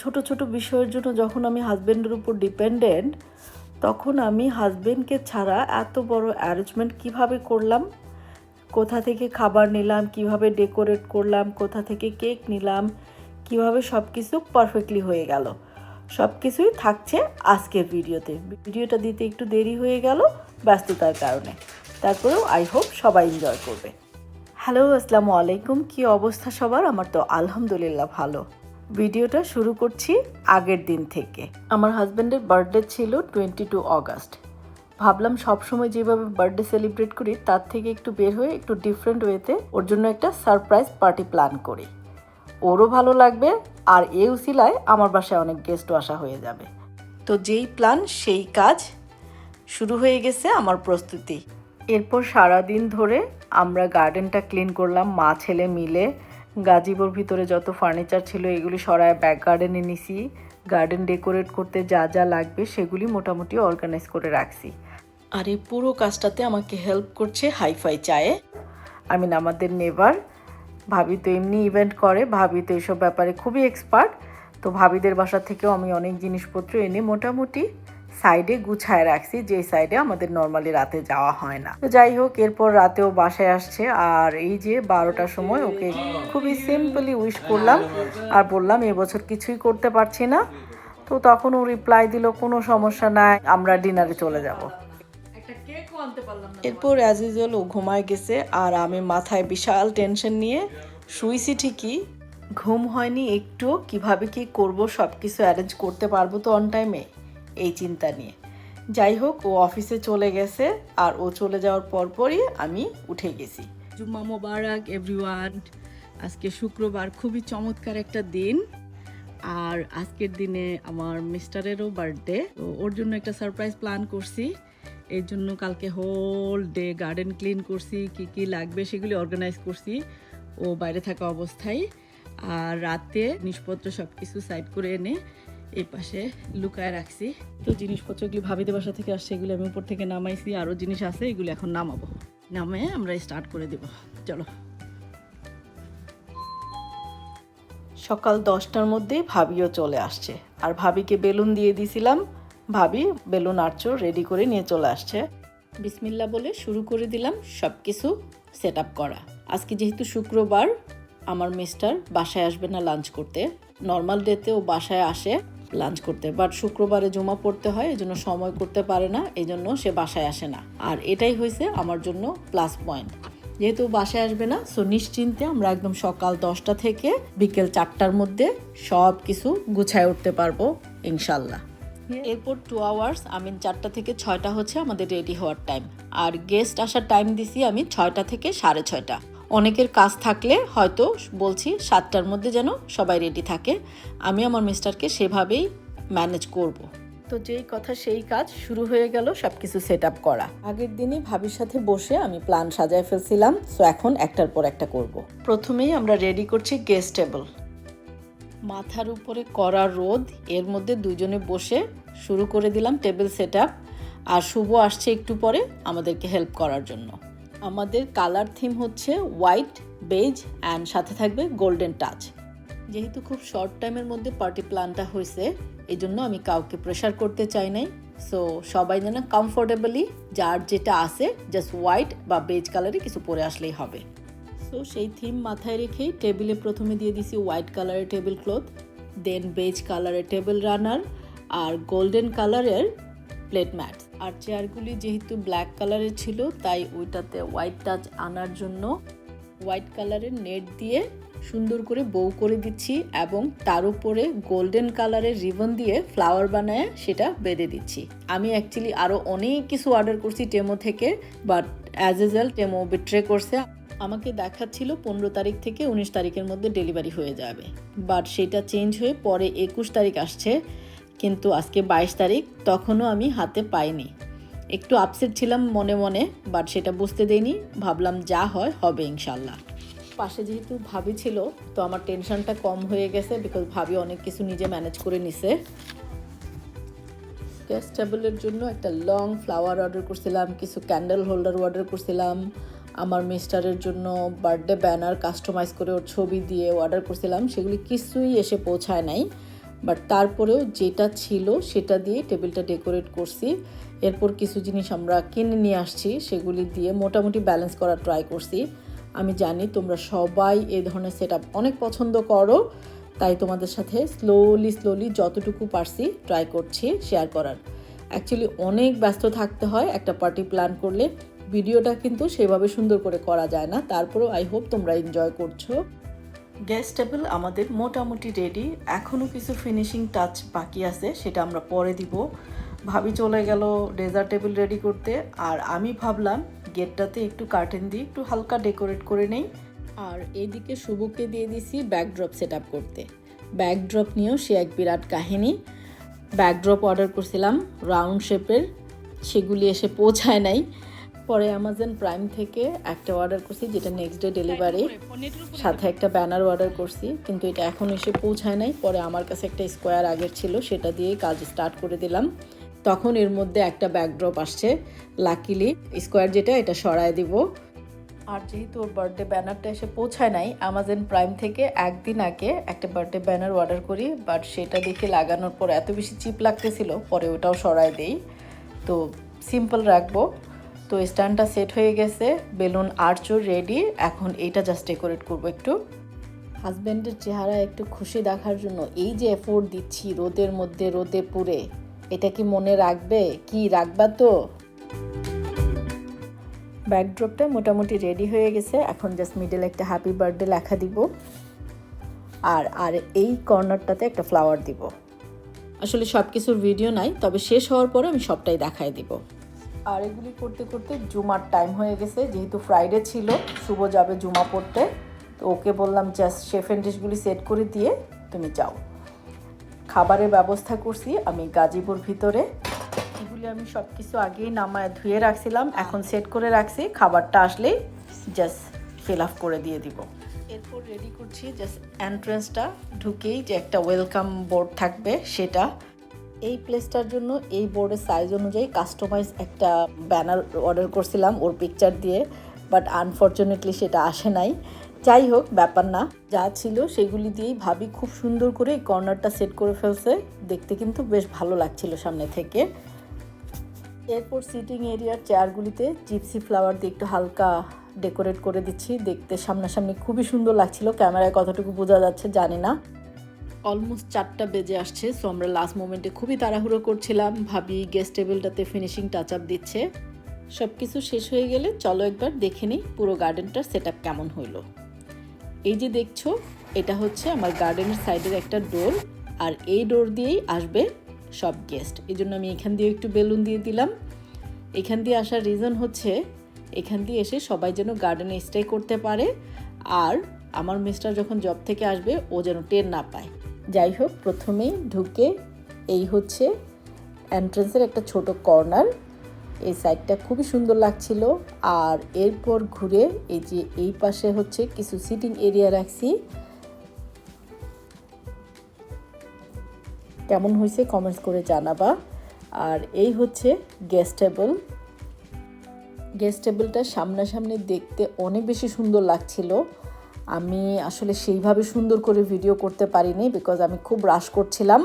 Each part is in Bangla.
ছোট ছোট বিষয়ের জন্য যখন আমি হাজব্যান্ডের উপর ডিপেন্ডেন্ট তখন আমি হাজব্যান্ডকে ছাড়া এত বড় অ্যারেঞ্জমেন্ট কীভাবে করলাম? কোথা থেকে খাবার নিলাম? কীভাবে ডেকোরেট করলাম? কোথা থেকে কেক নিলাম? কীভাবে সব কিছু পারফেক্টলি হয়ে গেল? সব কিছুই থাকছে আজকের ভিডিওতে। ভিডিওটা দিতে একটু দেরি হয়ে গেল ব্যস্ততার কারণে। তারপরেও আই হোপ সবাই এনজয় করবে। হ্যালো আসসালামু আলাইকুম। কি অবস্থা সবার? আমার তো আলহামদুলিল্লাহ ভালো। ভিডিওটা শুরু করছি আগের দিন থেকে। আমার হাজব্যান্ডের বার্থডে ছিল টোয়েন্টি টু অগাস্ট ভাবলাম সবসময় যেভাবে বার্থডে সেলিব্রেট করি, তার থেকে একটু বের হয়ে একটু ডিফারেন্ট ওয়েতে ওর জন্য একটা সারপ্রাইজ পার্টি প্ল্যান করি। ওরও ভালো লাগবে, আর এই উসিলায় আমার বাসায় অনেক গেস্টও আসা হয়ে যাবে। তো যেই প্ল্যান সেই কাজ শুরু হয়ে গেছে আমার প্রস্তুতি। এরপর সারাদিন ধরে আমরা গার্ডেনটা ক্লিন করলাম, মা ছেলে মিলে গাজিবোর ভিতরে যত ফার্নিচার ছিল এগুলি সরায় ব্যাক গার্ডেনে নিছি। গার্ডেন ডেকোরেট করতে যা যা লাগবে সেগুলি মোটামুটি অর্গানাইজ করে রাখছি। আর এই পুরো কাজটাতে আমাকে হেল্প করছে হাইফাই চায়ে। আমি আমাদের নেভার ভাবি তো এমনি ইভেন্ট করে ভাবি তো এসব ব্যাপারে খুবই এক্সপার্ট তো ভাবিদের বাসা থেকেও আমি অনেক জিনিসপত্র এনে মোটামুটি সাইডে গুছায় রাখছি যে সাইডে আমাদের নর্মালি রাতে যাওয়া হয় না। তো যাই হোক এরপর রাতেও বাসায় আসছে আর এই যে বারোটার সময় ওকে খুবই সিম্পলি উইশ করলাম আর বললাম এবছর কিছুই করতে পারছি না। তো তখন ও রিপ্লাই দিল কোনো সমস্যা নাই আমরা ডিনারে চলে যাব। এরপর অ্যাজ ইউজুয়াল ও ঘুমায় গেছে আর আমি মাথায় বিশাল টেনশন নিয়ে শুইছি ঠিকই। ঘুম হয়নি একটু কীভাবে কি করব সব কিছু অ্যারেঞ্জ করতে পারব তো অন টাইমে এই চিন্তা নিয়ে। যাই হোক, ও অফিসে চলে গেছে আর ও চলে যাওয়ার পরপরই আমি উঠে গেছি। জুম্মা মোবারক এভরিওয়ান আজকে শুক্রবার, খুবই চমৎকার একটা দিন। আর আজকের দিনে আমার মিস্টারেরও বার্থডে তো ওর জন্য একটা সারপ্রাইজ প্ল্যান করছি। এর জন্য কালকে হোল ডে গার্ডেন ক্লিন করছি, কি কি লাগবে সেগুলি অর্গানাইজ করছি। ও বাইরে থাকা অবস্থায়। আর রাতে জিনিসপত্র সব কিছু সাইড করে এনে এই পাশে লুকায় রাখছি। তো জিনিসপত্রগুলি ভাবিতে বাসা থেকে আসছে, এগুলি আমি উপর থেকে নামাইছি আরও জিনিস আছে, এগুলি এখন নামাবো। নামে আমরা স্টার্ট করে দেব। চলো। সকাল দশটার মধ্যেই ভাবিও চলে আসছে। আর ভাবিকে বেলুন দিয়ে দিছিলাম। ভাবি বেলুন আর্চও রেডি করে নিয়ে চলে আসছে। বিসমিল্লা বলে শুরু করে দিলাম সব কিছু সেট আপ করা। আজকে যেহেতু শুক্রবার, আমার মিস্টার বাসায় আসবে না লাঞ্চ করতে। নর্মাল ডেতে ও বাসায় আসে। লাঞ্চ করতে। বাট শুক্রবারে জমা পড়তে হয় এজন্য সময় করতে পারে না এই জন্য সে বাসায় আসে না। আর এটাই হয়েছে আমার জন্য প্লাস পয়েন্ট যেহেতু বাসায় আসবে না সো নিশ্চিন্তে আমরা একদম সকাল দশটা থেকে বিকেল চারটার মধ্যে সব কিছু গুছায় উঠতে পারব ইনশাল্লাহ। এরপর টু আওয়ার্স আই মিন চারটা থেকে ছয়টা হচ্ছে আমাদের রেডি হওয়ার টাইম আর গেস্ট আসার টাইম দিছি আমি ছয়টা থেকে সাড়ে ছয়টা। অনেকের কাজ থাকলে হয়তো বলছি সাতটার মধ্যে যেন সবাই রেডি থাকে। আমি আমার মিস্টারকে সেভাবেই ম্যানেজ করব। তো যেই কথা সেই কাজ শুরু হয়ে গেল সব কিছু সেট আপ করা। আগের দিনই ভাবির সাথে বসে আমি প্ল্যান সাজায় ফেলছিলাম সো এখন একটার পর একটা করব। প্রথমেই আমরা রেডি করছি গেস্ট টেবল মাথার উপরে করা রোদ এর মধ্যে দুজনে বসে শুরু করে দিলাম টেবিল সেট আর শুভ আসছে একটু পরে আমাদেরকে হেল্প করার জন্য। আমাদের কালার থিম হচ্ছে হোয়াইট বেজ অ্যান্ড সাথে থাকবে গোল্ডেন টাচ যেহেতু খুব শর্ট টাইমের মধ্যে পার্টি প্ল্যানটা হয়েছে এই জন্য আমি কাউকে প্রেশার করতে চাই নাই। সো সবাই যেন কমফোর্টেবলি যার যেটা আছে জাস্ট হোয়াইট বা বেজ কালারে কিছু পরে আসলেই হবে। সো সেই থিম মাথায় রেখেই টেবিলে প্রথমে দিয়ে দিছি হোয়াইট কালারের টেবিল ক্লথ দেন বেজ কালারের টেবিল রানার আর গোল্ডেন কালারের প্লেট ম্যাট আর চেয়ারগুলি যেহেতু ব্ল্যাক কালারের ছিল, তাই ওইটাতে হোয়াইট টাচ আনার জন্য হোয়াইট কালারের নেট দিয়ে সুন্দর করে বউ করে দিচ্ছি এবং তার উপরে গোল্ডেন কালারের রিবন দিয়ে ফ্লাওয়ার বানায় সেটা বেঁধে দিচ্ছি। আমি অ্যাকচুয়ালি আরও অনেক কিছু অর্ডার করছি টেমো থেকে but as usual Temu betray করছে। আমাকে দেখাচ্ছিল পনেরো তারিখ থেকে উনিশ তারিখের মধ্যে ডেলিভারি হয়ে যাবে বাট সেটা চেঞ্জ হয়ে পরে একুশ তারিখ আসছে। কিন্তু আজকে বাইশ তারিখ, তখনও আমি হাতে পাইনি। একটু আপসেট ছিলাম মনে মনে বাট সেটা বুঝতে দেইনি। ভাবলাম যা হয়, হবে ইনশাল্লাহ পাশে যেহেতু ভাবি ছিল, তো আমার টেনশনটা কম হয়ে গেছে বিকজ ভাবি অনেক কিছু নিজে ম্যানেজ করে নিছে। গেস্ট টেবিলের জন্য একটা লং ফ্লাওয়ার অর্ডার করছিলাম, কিছু ক্যান্ডেল হোল্ডার অর্ডার করছিলাম। আমার মিস্টারের জন্য বার্থডে ব্যানার কাস্টমাইজ করে ওর ছবি দিয়ে অর্ডার করছিলাম। সেগুলি কিছুই এসে পৌঁছায় নাই। বাট তারপরেও যেটা ছিল সেটা দিয়ে টেবিলটা ডেকোরেট করছি। এরপর কিছু জিনিস আমরা কিনে নিয়ে আসছি, সেগুলি দিয়ে মোটামুটি ব্যালেন্স করার ট্রাই করছি। আমি জানি তোমরা সবাই এই ধরনের সেট অনেক পছন্দ করো, তাই তোমাদের সাথে স্লোলি স্লোলি যতটুকু পারছি ট্রাই করছি শেয়ার করার। অ্যাকচুয়ালি অনেক ব্যস্ত থাকতে হয়, একটা পার্টি প্ল্যান করলে। ভিডিওটা কিন্তু সেভাবে সুন্দর করে করা যায় না, তারপরেও আই হোপ তোমরা এনজয় করছ। গ্যাস টেবিল আমাদের মোটামুটি রেডি এখনও কিছু ফিনিশিং টাচ বাকি আছে, সেটা আমরা পরে দিব। ভাবি চলে গেল ডেজার্ট টেবিল রেডি করতে। আর আমি ভাবলাম গেটটাতে একটু কার্টেন দিয়ে একটু হালকা ডেকোরেট করে নেই। আর এদিকে শুভকে দিয়ে দিছি ব্যাকড্রপ সেট আপ করতে। ব্যাকড্রপ নিয়েও সে এক বিরাট কাহিনী। ব্যাকড্রপ অর্ডার করছিলাম রাউন্ড শেপের সেগুলি এসে পৌঁছায় নাই। পরে অ্যামাজন প্রাইম থেকে একটা অর্ডার করছি, যেটা নেক্সট ডে ডেলিভারি সাথে একটা ব্যানার অর্ডার করছি, কিন্তু এটা এখন এসে পৌঁছায় নাই। পরে আমার কাছে একটা স্কোয়ার আগের ছিল, সেটা দিয়ে কাজ স্টার্ট করে দিলাম। তখন এর মধ্যে একটা ব্যাকড্রপ আসছে। লাকিলি স্কোয়ার যেটা, এটা সরায় দিব। আর যেহেতু ওর বার্থডে ব্যানারটা এসে পৌঁছায় নাই অ্যামাজন প্রাইম থেকে একদিন আগে একটা বার্থডে ব্যানার অর্ডার করি বাট সেটা দেখে লাগানোর পর এত বেশি চিপ লাগতেছিল, পরে ওটাও সরায় দেই। তো সিম্পল রাখব। তো স্ট্যান্ডটা সেট হয়ে গেছে, বেলুন আর্চও রেডি এখন এইটা জাস্ট ডেকোরেট করব একটু। হাজব্যান্ডের চেহারা একটু খুশি দেখার জন্য এই যে এফোর্ট দিচ্ছি রোদের মধ্যে, রোদে পুড়ে, এটা কি মনে রাখবে? কি রাখবা তো? ব্যাকড্রপটা মোটামুটি রেডি হয়ে গেছে, এখন জাস্ট মিডল একটা হ্যাপি বার্থডে লেখা দিব। আর আর এই কর্নারটাতে একটা ফ্লাওয়ার দিব। আসলে সব কিছুর ভিডিও নাই, তবে শেষ হওয়ার পরে আমি সবটাই দেখাই দিব। আর এগুলি করতে করতে জুমার টাইম হয়ে গেছে। যেহেতু ফ্রাইডে ছিল, শুভ যাবে জুমা পড়তে। তো ওকে বললাম জাস্ট শেফ অ্যান্ড ডিশগুলি সেট করে দিয়ে তুমি যাও। খাবারের ব্যবস্থা করছি আমি গাজীপুর ভিতরে। এগুলি আমি সব কিছু আগেই নামায় ধুয়ে রাখছিলাম। এখন সেট করে রাখছি। খাবারটা আসলেই জাস্ট ফিল আপ করে দিয়ে দিব। এরপর রেডি করছি জাস্ট এন্ট্রেন্সটা ঢুকেই যে একটা ওয়েলকাম বোর্ড থাকবে সেটা। এই প্লেসটার জন্য এই বোর্ডের সাইজ অনুযায়ী কাস্টমাইজ একটা ব্যানার অর্ডার করছিলাম ওর পিকচার দিয়ে বাট আনফর্চুনেটলি সেটা আসে নাই। যাই হোক, ব্যাপার না। যা ছিল সেগুলি দিয়েই ভাবি খুব সুন্দর করে এই কর্নারটা সেট করে ফেলছে। দেখতে কিন্তু বেশ ভালো লাগছিল সামনে থেকে। এরপর সিটিং এরিয়ার চেয়ারগুলিতে জিপসি ফ্লাওয়ার দিয়ে একটু হালকা ডেকোরেট করে দিচ্ছি। দেখতে সামনাসামনি খুবই সুন্দর লাগছিল। ক্যামেরায় কতটুকু বোঝা যাচ্ছে জানি না। অলমোস্ট চারটা বেজে আসছে সো আমরা লাস্ট মোমেন্টে খুবই তাড়াহুড়ো করছিলাম। ভাবি গেস্ট টেবিলটাতে ফিনিশিং টাচ আপ দিচ্ছে। সব কিছু শেষ হয়ে গেলে চলো একবার দেখে নিই পুরো গার্ডেনটার সেট কেমন হইল। এই যে দেখছ, এটা হচ্ছে আমার গার্ডেনের সাইডের একটা ডোর আর এই ডোর দিয়েই আসবে সব গেস্ট এই জন্য আমি এখান দিয়ে একটু বেলুন দিয়ে দিলাম। এখান দিয়ে আসার রিজন হচ্ছে, এখান দিয়ে এসে সবাই যেন গার্ডেনে স্টে করতে পারে, আর আমার মিস্টার যখন জব থেকে আসবে, ও যেন টের না পায়। যাই হোক, প্রথমেই ঢুকে এই হচ্ছে এন্ট্রেন্সের একটা ছোট কর্নার এই সাইডটা খুবই সুন্দর লাগছিল। আর এরপর ঘুরে এই যে এই পাশে হচ্ছে কিছু সিটিং এরিয়া রাখছি। কেমন হয়েছে কমেন্টস করে জানাবা। আর এই হচ্ছে গেস্ট টেবল গেস্ট টেবিলটা সামনাসামনি দেখতে অনেক বেশি সুন্দর লাগছিল। আমি আসলে সেইভাবে সুন্দর করে ভিডিও করতে পারিনি বিকজ আমি খুব রাশ করছিলাম।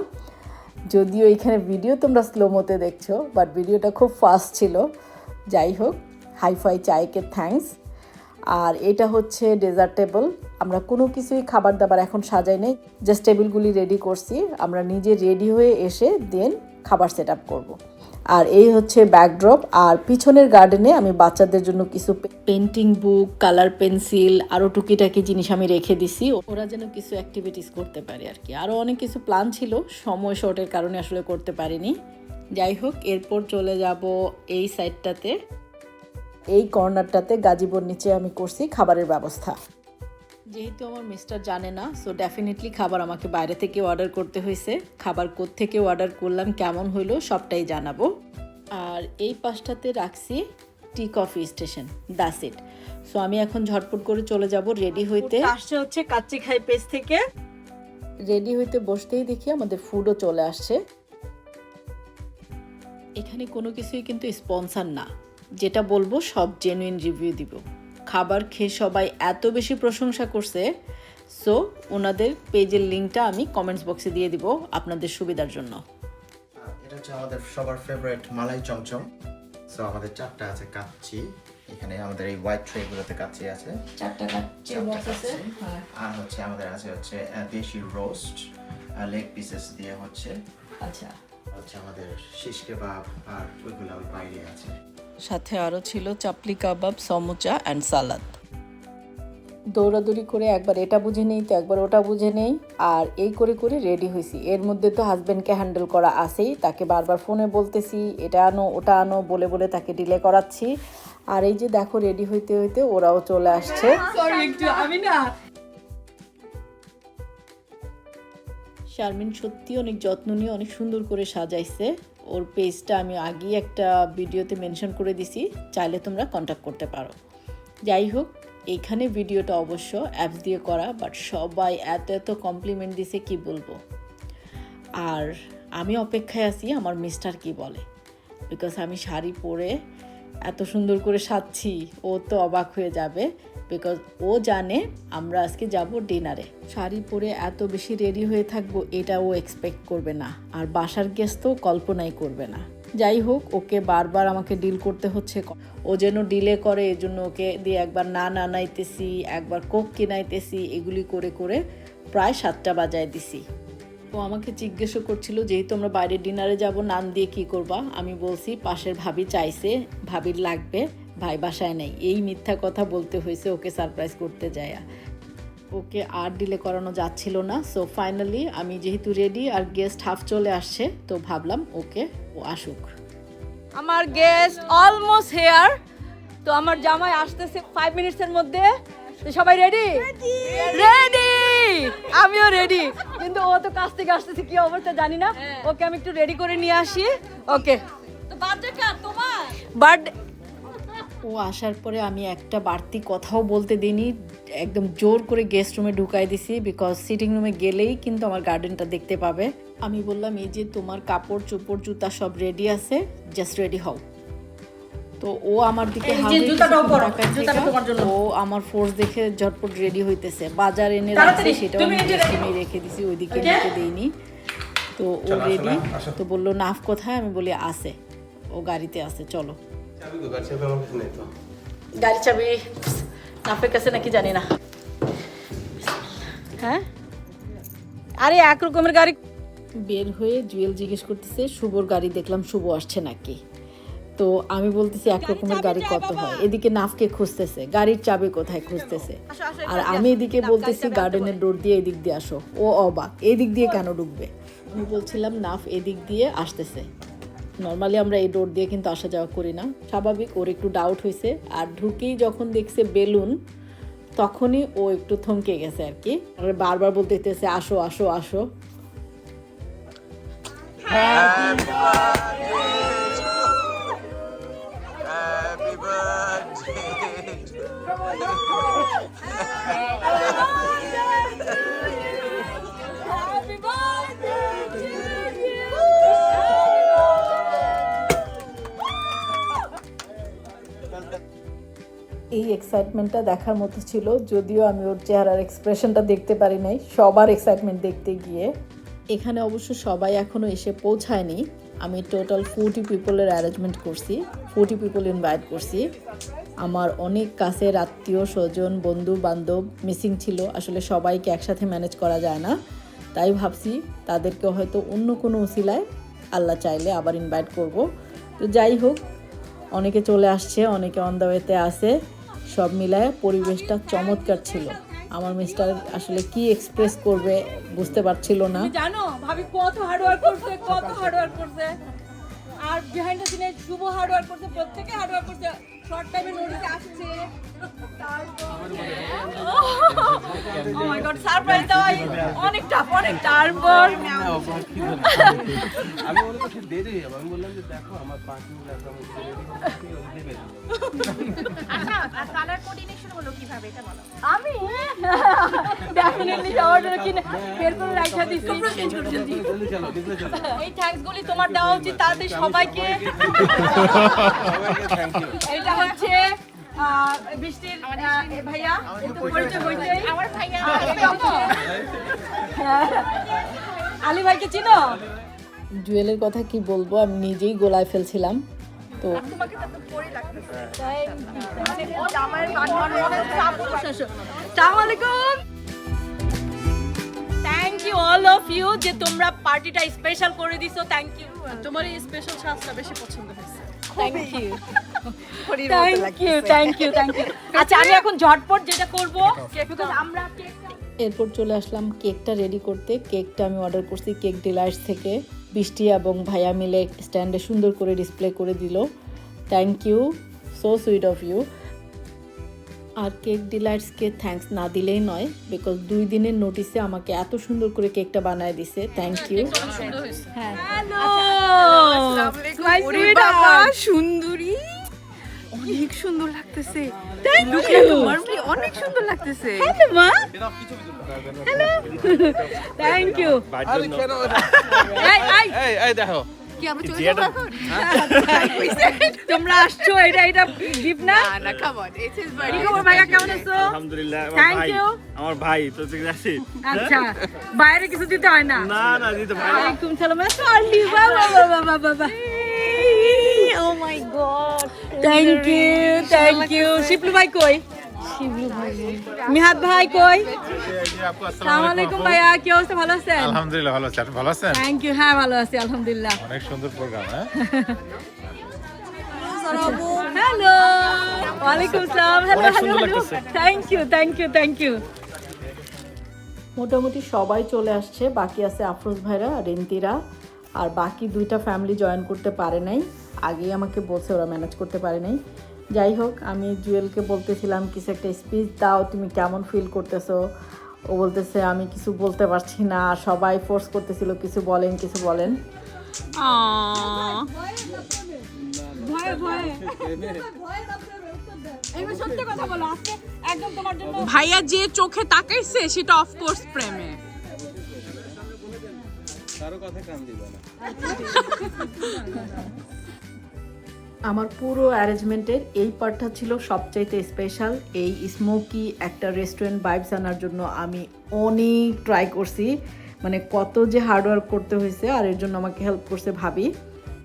যদিও এখানে ভিডিও তোমরা স্লোমোতে দেখছ বাট ভিডিওটা খুব ফাস্ট ছিল। যাই হোক হাইফাই চাইকে থ্যাঙ্কস আর এটা হচ্ছে ডেজার্ট টেবল আমরা কোনো কিছুই খাবার দাবার এখন সাজাই নেই জাস্ট টেবিলগুলি রেডি করছি। আমরা নিজে রেডি হয়ে এসে দেন খাবার সেট আপ করব। আর এই হচ্ছে ব্যাকড্রপ আর পিছনের গার্ডেনে আমি বাচ্চাদের জন্য কিছু পেন্টিং বুক কালার পেন্সিল আরও টুকিটাকি জিনিস আমি রেখে দিছি। ওরা যেন কিছু অ্যাক্টিভিটিস করতে পারে আর কি। আরও অনেক কিছু প্ল্যান ছিল, সময় শর্টের কারণে আসলে করতে পারিনি। যাই হোক, এরপর চলে যাব এই সাইডটাতে এই কর্নারটাতে গাজীপুর নিচে আমি করছি খাবারের ব্যবস্থা। যেহেতু আমার মিস্টার জানে না সো ডেফিনেটলি খাবার আমাকে বাইরে থেকে অর্ডার করতে হয়েছে। খাবার থেকে অর্ডার করলাম কেমন হইল সবটাই জানাব। আর এই পাশটাতে রাখছি tea coffee station that's it so আমি এখন ঝটপট করে চলে যাব রেডি হইতে। আসছে হচ্ছে কাচ্চি খাই পেজ থেকে। রেডি হইতে বসতেই দেখি আমাদের ফুডও চলে আসছে। এখানে কোনো কিছুই কিন্তু স্পন্সার না। যেটা বলব সব জেনুইন রিভিউ দিব। খাবার খেয়ে সবাই এত বেশি প্রশংসা করছে। সো ওনাদের পেজের লিঙ্কটা আমি কমেন্টস বক্সে দিয়ে দিব আপনাদের সুবিধার জন্য। এটা হচ্ছে আমাদের সবার ফেভারিট মালাই চমচম। সো আমাদের চারটা আছে কাচ্চি এখানে আমাদের এই হোয়াইট ট্রে গুলোতে কাচ্চি আছে। চারটা কাচ্চি চারটা কাচ্চি। আর হচ্ছে আমাদের আছে হচ্ছে দেশি রোস্ট লেগ পিসেস দিয়ে হচ্ছে। আচ্ছা। হচ্ছে আমাদের শিশ কেবাব আর ওইগুলো ওই বাইরে আছে। সাথে আরও ছিল চাপলি কাবাব সমুচা অ্যান্ড সালাদ। দৌড়াদৌড়ি করে একবার এটা বুঝে নেই তো একবার ওটা বুঝে নেই আর এই করে করে রেডি হয়েছি। এর মধ্যে তো হাজব্যান্ডকে হ্যান্ডেল করা আছেই তাকে বারবার ফোনে বলতেছি এটা আনো ওটা আনো বলে বলে তাকে ডিলে করাচ্ছি। আর এই যে দেখো রেডি হইতে হইতে ওরাও চলে আসছে। আমি না শারমিন সত্যি অনেক যত্ন নিয়ে অনেক সুন্দর করে সাজাইছে। ওর পেজটা আমি আগেই একটা ভিডিওতে মেনশন করে দিছি, চাইলে তোমরা কন্ট্যাক্ট করতে পারো। যাই হোক, এইখানে ভিডিওটা অবশ্য অ্যাপস দিয়ে করা বাট সবাই এত এত কমপ্লিমেন্ট দিছে কি বলব? আর আমি অপেক্ষায় আছি আমার মিস্টার কি বলে। বিকজ আমি শাড়ি পরে এত সুন্দর করে সাজছি, ও তো অবাক হয়ে যাবে। বিকজ ও জানে আমরা আজকে যাব ডিনারে শাড়ি পরে এত বেশি রেডি হয়ে থাকব, এটা ও এক্সপেক্ট করবে না। আর বাসার গেস্ট তো কল্পনাই করবে না। যাই হোক, ওকে বারবার আমাকে ডিল করতে হচ্ছে। ও যেন ডিলে করে, এজন্য ওকে দিয়ে একবার না নানাইতেছি একবার কোক কিনাইতেছি, এগুলি করে করে প্রায় সাতটা বাজায় দিছি। ও আমাকে জিজ্ঞেসও করছিল, যেহেতু আমরা বাইরে ডিনারে যাব, নান দিয়ে কি করবা? আমি বলছি, পাশের ভাবি চাইছে, ভাবির লাগবে। ভাই বাসায় নেই। এই মিথ্যা কথা বলতে হয়েছে ওকে সারপ্রাইজ করতে যায়। ওকে আর ডিলে করানো যাচ্ছিল না। সো ফাইনালি আমি যেহেতু রেডি আর গেস্ট হাফ চলে আসছে তো ভাবলাম ওকে ও আসুক। আমার গেস্ট অলমোস্ট হেয়ার তো আমার জামাই আসতেছে ফাইভ মিনিটসের মধ্যে। তো সবাই রেডি রেডি আমিও রেডি কিন্তু ও তো কাছ থেকে আসতেছে কি অবস্থা জানি না। ওকে আমি একটু রেডি করে নিয়ে আসি। ওকে তো বার্থডে কার তোমার? বার্থডে ও আসার পরে আমি একটা বাড়তি কথাও বলতে দিইনি একদম জোর করে গেস্ট রুমে ঢুকাই দিছি বিকজ সিটিং রুমে গেলেই কিন্তু আমার গার্ডেনটা দেখতে পাবে। আমি বললাম এই যে তোমার কাপড় চোপড় জুতা সব রেডি আছে জাস্ট রেডি হও। তো ও আমার দিকে। ও আমার ফোর্স দেখে ঝটপট রেডি হইতেছে। বাজার এনে রাখছে সেটাও আমি রেখে দিছি ওইদিকে? নিতে দেইনি। তো ও রেডি তো বলল নাফ কোথায়? আমি বলি আছে। ও গাড়িতে আছে চলো। চাবি কোথায় চাবি আমার কাছে নেই তো। গাড়ি চাবি নাফের কাছে নাকি জানি না। হ্যাঁ? আরে এক রকমের গাড়ি বের হয়ে জুয়েল জিজ্ঞেস করতেছে শুভর গাড়ি দেখলাম শুভ আসছে নাকি? তো আমি বলতেছি এক রকমের গাড়ি কত হয়? এদিকে নাফকে খুঁজতেছে গাড়ির চাবি কোথায় খুঁজতেছে? আর আমি এদিকে বলতেছি গার্ডেনের ডোর দিয়ে এদিক দিয়ে আসো। ও অবাক এদিক দিয়ে কেন ঢুকবে? আমি বলছিলাম নাফ এদিক দিয়ে আসতেছে। নর্মালি আমরা এই ডোর দিয়ে কিন্তু আসা যাওয়া করি না। স্বাভাবিক ওর একটু ডাউট হয়েছে আর ঢুকেই যখন দেখছে বেলুন তখনই ও একটু থমকে গেছে আর কি। আর বারবার বলতে হইতেছে আসো আসো। আসো এই এক্সাইটমেন্টটা দেখার মতো ছিল, যদিও আমি ওর চেহারার এক্সপ্রেশনটা দেখতে পারি নাই, সবার এক্সাইটমেন্ট দেখতে গিয়ে। এখানে অবশ্য সবাই এখনও এসে পৌঁছায়নি। আমি টোটাল ফোর্টি পিপলের অ্যারেঞ্জমেন্ট করছি ফোর্টি পিপল ইনভাইট করছি। আমার অনেক কাছের আত্মীয়, স্বজন বন্ধু বান্ধব মিসিং ছিল, আসলে সবাইকে একসাথে ম্যানেজ করা যায় না। তাই ভাবছি তাদেরকে হয়তো অন্য কোনো উসিলায় আল্লাহ চাইলে আবার ইনভাইট করব। তো যাই হোক, অনেকে চলে আসছে, অনেকে অন দ্য ওয়েতে আছে। সব মিলায় পরিবেশটা চমৎকার ছিল। আমার মিস্টার আসলে কি এক্সপ্রেস করবে বুঝতে পারছিল না। জানো, ভাবি কত হার্ডওয়ার্ক করছে, কত হার্ডওয়ার্ক করছে। আর বিহাইন্ড দ্য সিনে শুভ হার্ডওয়ার্ক করছে, প্রত্যেকে হার্ডওয়ার্ক করছে। শর্ট টাইমে নোটিস আসছে। সারপ্রাইজ দেওয়া অনেক টাফ অনেক তারপর আমি করছি দেরি হয়ে যাবে। আমি বললাম যে দেখো আমার পাঁচ মিনিট লাগবে আমি দেবে আমি? ডেফিনেটলি যাওয়ার কিনে বের করে রাখা দিছি। জলদি। চলো ডিসপ্লে চলো। এই থ্যাঙ্কস গুলি তোমার দেওয়া উচিত তাদের সবাইকে সবাইকে থ্যাংক ইউ এটা হচ্ছে বৃষ্টির ভাইয়া একটু পরিচয় আমার ভাইয়া। আলী ভাইকে চিনো? জুয়েলের কথা কি বলব? আমি নিজেই গোলায় ফেলছিলাম। তো thank you all of you যে তোমরা পার্টিটা স্পেশাল করে দিছো। থ্যাংক ইউ তোমার এই স্পেশাল সাজটা বেশি পছন্দ হয়েছে। Thank you thank you thank you thank you আচ্ছা আমি এখন ঝটপট যেটা করব আমরা এরপর চলে আসলাম কেকটা রেডি করতে। কেকটা আমি অর্ডার করছি কেক ডিলাইটস থেকে। বৃষ্টি এবং ভাইয়া মিলে স্ট্যান্ডে সুন্দর করে ডিসপ্লে করে দিল। Thank you so sweet of you R cake ডিলাইটসকে থ্যাঙ্কস না দিলেই নয় বিকজ দুই দিনের নোটিসে আমাকে এত সুন্দর করে কেকটা বানায় দিছে। থ্যাংক ইউ সুন্দর হয়েছে হ্যালো ওরে বাবা, সুন্দরী। অনেক সুন্দর লাগতেছে। থ্যাংক ইউ তোমার অনেক সুন্দর লাগতেছে। মা। থ্যাংক ইউ এই এই। দেখো। চলে যাব এখন? তোমরা আসছো এটা এটা না? না ভাইয়া কেমন আছো? আলহামদুলিল্লাহ আমার ভাই আমার ভাই তো ঠিক আছে। আচ্ছা বাইরে কিছু দিতে হয় না? না না দিতে ভাই ওয়ালাইকুম সালাম এত আর্লি বাবা বাবা বাবা বাবা। ও my god thank you thank you Shiblu ভাই কই শিবলু ভাই মিহাদ ভাই কই আসসালামু আলাইকুম। ভাইয়া কি অবস্থা? ভালো আছেন? আলহামদুলিল্লাহ ভালো আছি। আপনি ভালো আছেন? থ্যাংক ইউ হ্যাঁ ভালো আছি আলহামদুলিল্লাহ। অনেক সুন্দর প্রোগ্রাম হ্যাঁ? হ্যালো ওয়ালাইকুম আসসালাম। হ্যালো অনেক হ্যালো সুন্দর হ্যালো লাগতেছে। Thank you thank you thank you মোটামুটি সবাই চলে আসছে। বাকি আছে আফরোজ ভাইরা রেন্তিরা। আর বাকি দুইটা ফ্যামিলি জয়েন করতে পারে নাই। আগেই আমাকে বলছে ওরা ম্যানেজ করতে পারে নাই। যাই হোক আমি জুয়েলকে বলতেছিলাম কিছু একটা স্পিচ দাও তুমি কেমন ফিল করতেছো? ও বলতেছে আমি কিছু বলতে পারছি না সবাই ফোর্স করতেছিল কিছু বলেন কিছু বলেন। এবার সত্যি কথা বলো আজকে একদম তোমার জন্য ভাইয়া যে চোখে তাকাইছে সেটা অফকোর্স প্রেমে। আমার পুরো অ্যারেঞ্জমেন্টের এই পার্টটা ছিল সবচাইতে স্পেশাল, এই স্মোকি একটা রেস্টুরেন্ট ভাইবস আনার জন্য আমি অনেক ট্রাই করছি। মানে কত যে হার্ডওয়ার্ক করতে হয়েছে আর এর জন্য আমাকে হেল্প করছে ভাবি।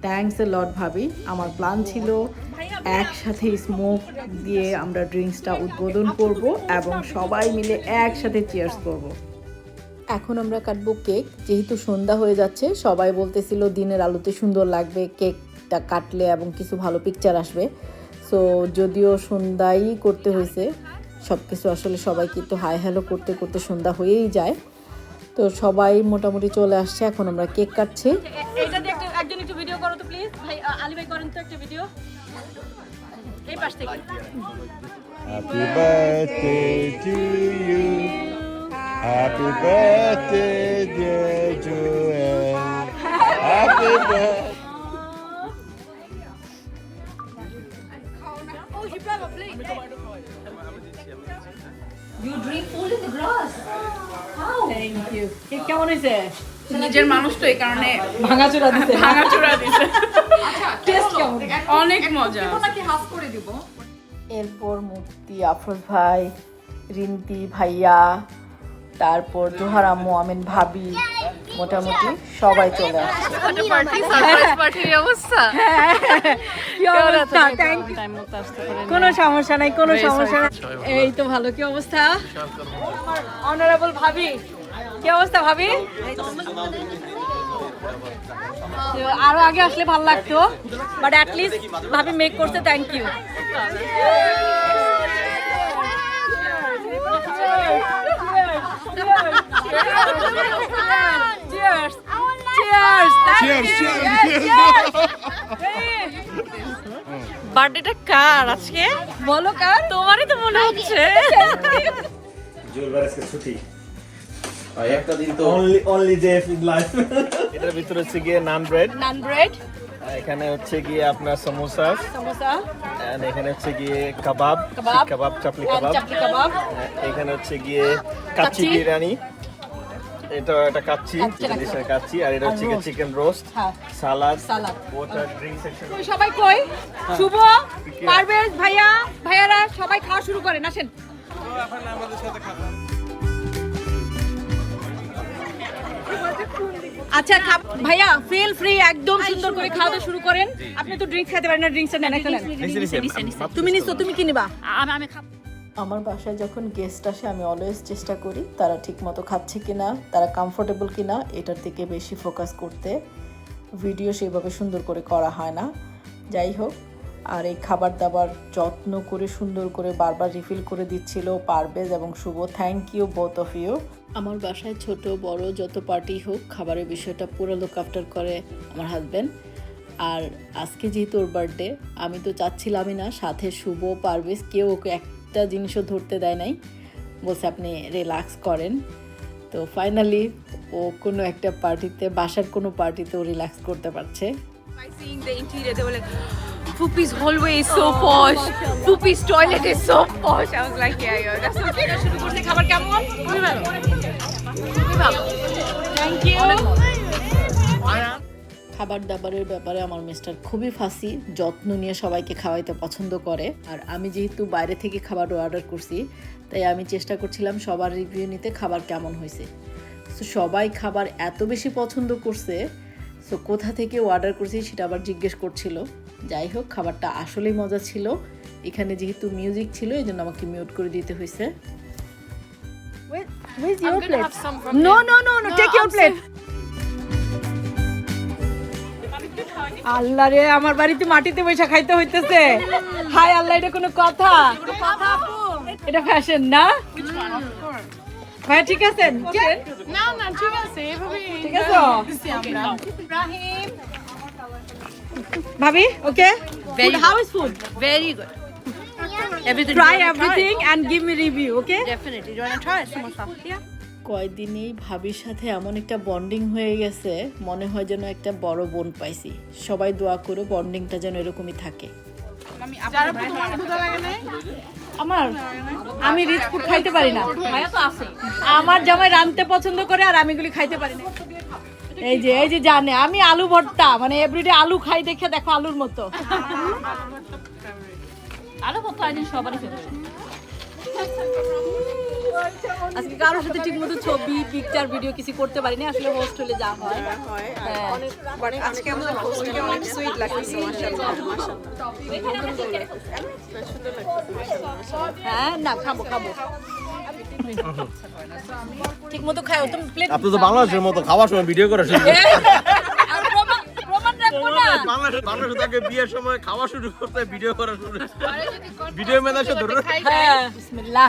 থ্যাংকস এ লট ভাবি। আমার প্ল্যান ছিল একসাথে স্মোক দিয়ে আমরা ড্রিঙ্কসটা উদ্বোধন করব এবং সবাই মিলে একসাথে চিয়ার্স করব। এখন আমরা কাটবো কেক। যেহেতু সন্ধ্যা হয়ে যাচ্ছে সবাই বলতেছিল দিনের আলোতে সুন্দর লাগবে কেকটা কাটলে এবং কিছু ভালো পিকচার আসবে। সো যদিও সন্ধ্যাই করতে হয়েছে সব কিছু আসলে সবাইকে একটু হাই হ্যালো করতে করতে সন্ধ্যা হয়েই যায়। তো সবাই মোটামুটি চলে আসছে এখন আমরা কেক কাটছি। এইটা দিয়ে একটু একজন একটু ভিডিও করো তো প্লিজ ভাই আলী ভাই করেন তো একটা ভিডিও এই পাশ থেকে। বার্থডে থ্যাংক ইউ কেক কেমন হয়েছে? নিজের মানুষ তো এই কারণে ভাঙাচোরা দিছে ভাঙাচোরা দিছে। টেস্ট কেমন? অনেক মজা। এরপর মুক্তি আফরোজ ভাই রিন্তি ভাইয়া তারপর জোহার আম্মু আমিন ভাবি মোটামুটি সবাই চলে আসছে। পার্টি সারপ্রাইজ পার্টির অবস্থা। কি অবস্থা? থ্যাংক ইউ কোনো সমস্যা নাই কোনো সমস্যা নাই। এই তো ভালো কি অবস্থা? অনারেবল ভাবি কি অবস্থা ভাবি? আরও আগে আসলে ভালো লাগতো বাট অ্যাট লিস্ট ভাবি মেক করতে thank you Cheers! Cheers! Cheers! Cheers! বার্থডেটা কার আজকে? বলো কার? তোমারই তো মনে হচ্ছে। জুলবার আজকে ছুটি। একটা দিন তো only only day in life এটার ভিতরে হচ্ছে গিয়ে নান ব্রেড। নান ব্রেড। এখানে হচ্ছে গিয়ে আপনার সমোসা। সমোসা। এখানে হচ্ছে গিয়ে কাবাব। কাবাব। চাপলি কাবাব। চাপলি কাবাব। এখানে হচ্ছে গিয়ে কাচ্চি। বিরিয়ানি। এটা একটা কাচ্চি কাচ্চি আর এটা হচ্ছে চিকেন রোস্ট হ্যাঁ। Salad salad. Water drink section তুমি সবাই কই? শুভ পারভেজ ভাইয়া ভাইয়ারা সবাই খাওয়া শুরু করেন আসেন। আচ্ছা ভাইয়া ফিল ফ্রি একদম সুন্দর করে খাওয়া দাওয়া শুরু করেন। আপনি তো ড্রিঙ্কস খেতে পারেন না ড্রিঙ্কস নেন একটা নেন। তুমি নিছো তুমি কি নিবা আমি আমি খাব আমার বাসায় যখন গেস্ট আসে, আমি অলওয়েজ চেষ্টা করি তারা ঠিকমতো খাচ্ছে কিনা, তারা কমফোর্টেবল কিনা, এটার থেকে বেশি ফোকাস করতে। ভিডিও সেভাবে সুন্দর করে করা হয় না। যাই হোক, আর এই খাবার দাবার যত্ন করে, সুন্দর করে বারবার রিফিল করে দিচ্ছিল পারভেজ এবং Shubho. Thank you both of you আমার বাসায় ছোট, বড়, যত পার্টি হোক, খাবারের বিষয়টা পুরো লুক আফটার করে আমার হাজব্যান্ড আর আজকে যেহেতু ওর বার্থডে আমি তো চাচ্ছিলামই না, সাথে শুভ, পারভেজ, কেউ ওকে একটা জিনিসও ধরতে দেয় নাই। বলছে আপনি রিল্যাক্স করেন। তো ফাইনালি ও কোনো একটা পার্টিতে বাসার কোনো পার্টিতে ও রিল্যাক্স করতে পারছে। খাবার কেমন? খাবার দাবারের ব্যাপারে আমার মিস্টার খুবই ফাঁসি যত্ন নিয়ে সবাইকে খাওয়াইতে পছন্দ করে আর আমি যেহেতু বাইরে থেকে খাবার অর্ডার করছি তাই আমি চেষ্টা করছিলাম সবার রিভিউ নিতে খাবার কেমন হয়েছে সো সবাই খাবার এত বেশি পছন্দ করছে সো কোথা থেকে অর্ডার করছি সেটা আবার জিজ্ঞেস করছিল যাই হোক খাবারটা আসলেই মজা ছিল এখানে যেহেতু মিউজিক ছিল এই জন্য আমাকে মিউট করে দিতে হয়েছে Where's your plate? No, no, no, no. Take your plate. আল্লাহ রে আমার বাড়িতে মাটিতে বসে খাইতে হইতেছে হাই আল্লাহ এটা কোনো কথা এটা ফ্যাশন না ভাইয়া ঠিক আছেন না না ঠিক আছে ঠিক আছে ভাবি okay how is food very good. Everything. Try everything and give me review okay Definitely. Do you want to try it? Samosa. Yeah. কয়দিনেই ভাবির সাথে এমন একটা বন্ডিং হয়ে গেছে মনে হয় যেন একটা বড় বোন পাইছি। সবাই দোয়া করো বন্ডিংটা যেন এরকমই থাকে। আমার? আমি রিচ ফুড খাইতে পারি না। আমার জামাই রাঁধতে পছন্দ করে আর আমি এগুলি খাইতে পারি না। এই যে এই যে জানে আমি আলু ভর্তা মানে এভরিডে আলু খাই দেখে দেখো আলুর মতো। আলু ভর্তা একদিন সবারই আজকে কারোর সাথে ঠিক মতো ছবি পিকচার ভিডিও কিছু করতে পারিনি আসলে হোস্ট হলে যা হয়। হ্যাঁ। আজকে আমাদের হোস্টকে অনেক সুইট লাগতেছে হ্যাঁ না খাব খাব। ঠিক মতো খাও তুমি প্লেট আপনি তো বাংলাদেশের মতো খাওয়ার সময় ভিডিও করা শুরু তাকে বিয়ের সময় খাওয়া শুরু করতে ভিডিও করা শুরু ভিডিও আসে ধরে হ্যাঁ বিসমিল্লাহ।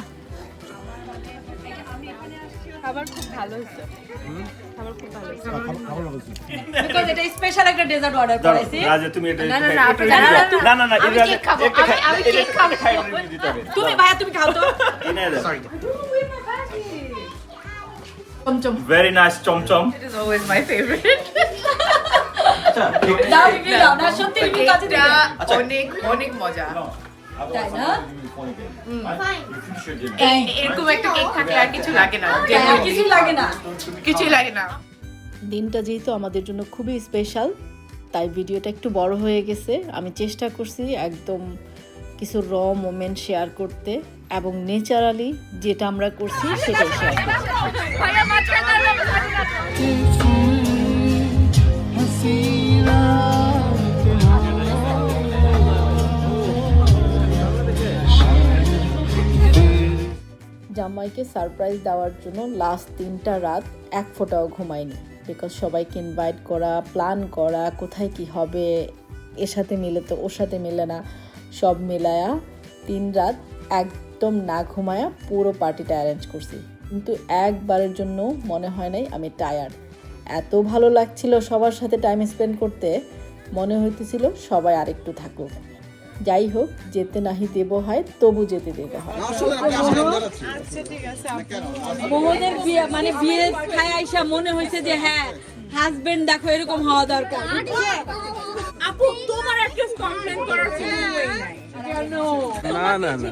বিকজ এটা স্পেশাল একটা ডেজার্ট অর্ডার করাইছি রাজা তুমি এটা না, না, না, আপনি- না না, না, না না না আমি কেক খাব। আমি কেক খাব। তুমি ভাইয়া তুমি খাও তো। Sorry chamcham. Very nice chamcham. It is always my favorite. দাও দাও। না সত্যি কাছে অনেক অনেক মজা। তাই না এরকম একটা কেক থাকলে আর কিছু লাগে না হ্যাঁ, কিছু লাগে না কিছুই লাগে না দিনটা যেহেতু আমাদের জন্য খুবই স্পেশাল তাই ভিডিওটা একটু বড় হয়ে গেছে আমি চেষ্টা করছি একদম কিছু র মোমেন্ট শেয়ার করতে এবং নেচারালি যেটা আমরা করছি সেটাই শেয়ার করছি জামাইকে সারপ্রাইজ দেওয়ার জন্য লাস্ট তিনটা রাত এক ফোঁটাও ঘুমায়নি। বিকজ সবাইকে ইনভাইট করা প্ল্যান করা, কোথায় কি হবে, এর সাথে মিলে তো ওর সাথে মিলে না। সব মিলায়া তিন রাত একদম না ঘুমায়া পুরো পার্টিটা অ্যারেঞ্জ করছি। কিন্তু একবারের জন্য মনে হয় নাই আমি টায়ার্ড এত ভালো লাগছিল সবার সাথে টাইম স্পেন্ড করতে। মনে হইতেছিল সবাই আরেকটু থাকুক। যাই হোক যেতে নাহি দেব হয় তবু যেতে দেবে হয়। মোহনের বিয়ে মানে বিয়ে খায় আইসা মনে হয়েছে যে হ্যাঁ হাজবেন্ড দেখো এরকম হওয়া দরকার। আপু তোমার একটা কমপ্লেন করার কোনো ওয়ে নাই। না না না।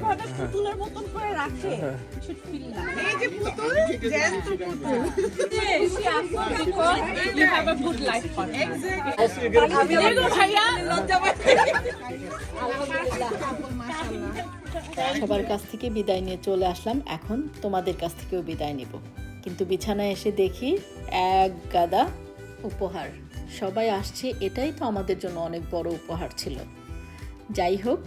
সবার কাছ থেকে বিদায় নিয়ে চলে আসলাম। এখন তোমাদের কাছ থেকেও বিদায় নিব। কিন্তু বিছানায় এসে দেখি এক গাদা উপহার। সবাই আসছে, এটাই তো আমাদের জন্য অনেক বড় উপহার ছিল। যাই হোক,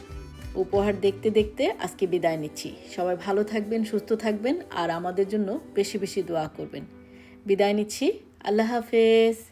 উপহার দেখতে দেখতে আজকে বিদায় নিচ্ছি। সবাই ভালো থাকবেন, সুস্থ থাকবেন, আর আমাদের জন্য বেশি বেশি দোয়া করবেন। বিদায় নিচ্ছি। আল্লাহ হাফেজ।